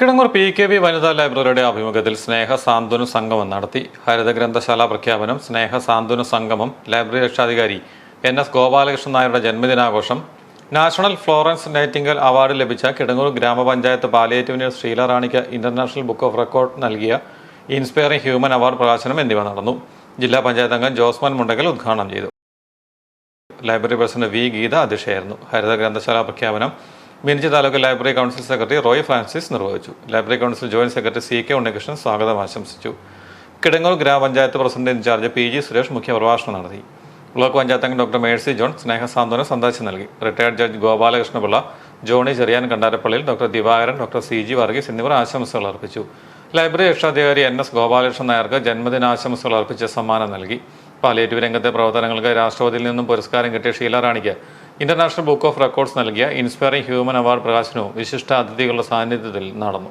Kidangoor P K V വനിതാ ലൈബ്രറിയുടെ ആഭിമുഖ്യത്തിൽ സ്നേഹ സാന്ത്വന സംഗമം നടത്തി. ഹരിത ഗ്രന്ഥശാല പ്രഖ്യാപനം സ്നേഹ സാന്ത്വന സംഗമം ലൈബ്രറി രക്ഷാധികാരി എൻ എസ് ഗോപാലകൃഷ്ണൻ നായരുടെ ജന്മദിനാഘോഷം നാഷണൽ ഫ്ലോറൻസ് നൈറ്റിംഗൽ അവാർഡ് ലഭിച്ച കിടങ്ങൂർ ഗ്രാമപഞ്ചായത്ത് പാലിയേറ്റീവ് നഴ്സ് റാണിക്ക് ഇന്റർനാഷണൽ ബുക്ക് ഓഫ് റെക്കോർഡ് നൽകിയ ഇൻസ്പയറിംഗ് ഹ്യൂമൻ അവാർഡ് പ്രകാശനം എന്നിവ നടന്നു. ജില്ലാ പഞ്ചായത്ത് അംഗം ജോസ്മൻ മുണ്ടകൽ ഉദ്ഘാടനം ചെയ്തു. ലൈബ്രറി പ്രസിഡന്റ് വി ഗീത അധ്യക്ഷയായിരുന്നു. ഹരിത ഗ്രന്ഥശാല പ്രഖ്യാപനം മിനിച്ച് taluk library council secretary Roy Francis നിർവഹിച്ചു. Library council joint secretary C K Unnikrishnan സ്വാഗതം ആശംസിച്ചു. കിടങ്ങൂർ ഗ്രാമപഞ്ചായത്ത് president incharge P G Suresh മുഖ്യപ്രഭാഷണം നടത്തി. ബ്ലോക്ക് പഞ്ചായത്ത് അംഗം ഡോക്ടർ മേഴ്സി ജോൺ സ്നേഹസാന്ത്വന സന്ദേശം നൽകി. Retired judge Gopalakrishna Pillai Johnny Cherian കണ്ടാരപ്പള്ളിയിൽ doctor Divakaran doctor C G Varghese എന്നിവർ ആശംസകൾ അർപ്പിച്ചു. ലൈബ്രറി രക്ഷാധികാരി എൻ എസ് ഗോപാലകൃഷ്ണൻ നായർക്ക് ജന്മദിനാശംസകൾ അർപ്പിച്ച് സമ്മാനം നൽകി. പാലിയേറ്റീവ് രംഗത്തെ പ്രവർത്തനങ്ങൾക്ക് രാഷ്ട്രപതിയിൽ നിന്നും പുരസ്കാരം കിട്ടിയ ഷീല റാണിക്ക് ഇന്റർനാഷണൽ ബുക്ക് ഓഫ് റെക്കോർഡ്സ് നൽകിയ ഇൻസ്പയറിംഗ് ഹ്യൂമൻ അവാർഡ് പ്രകാശനവും വിശിഷ്ട അതിഥികളുടെ സാന്നിധ്യത്തിൽ നടന്നു.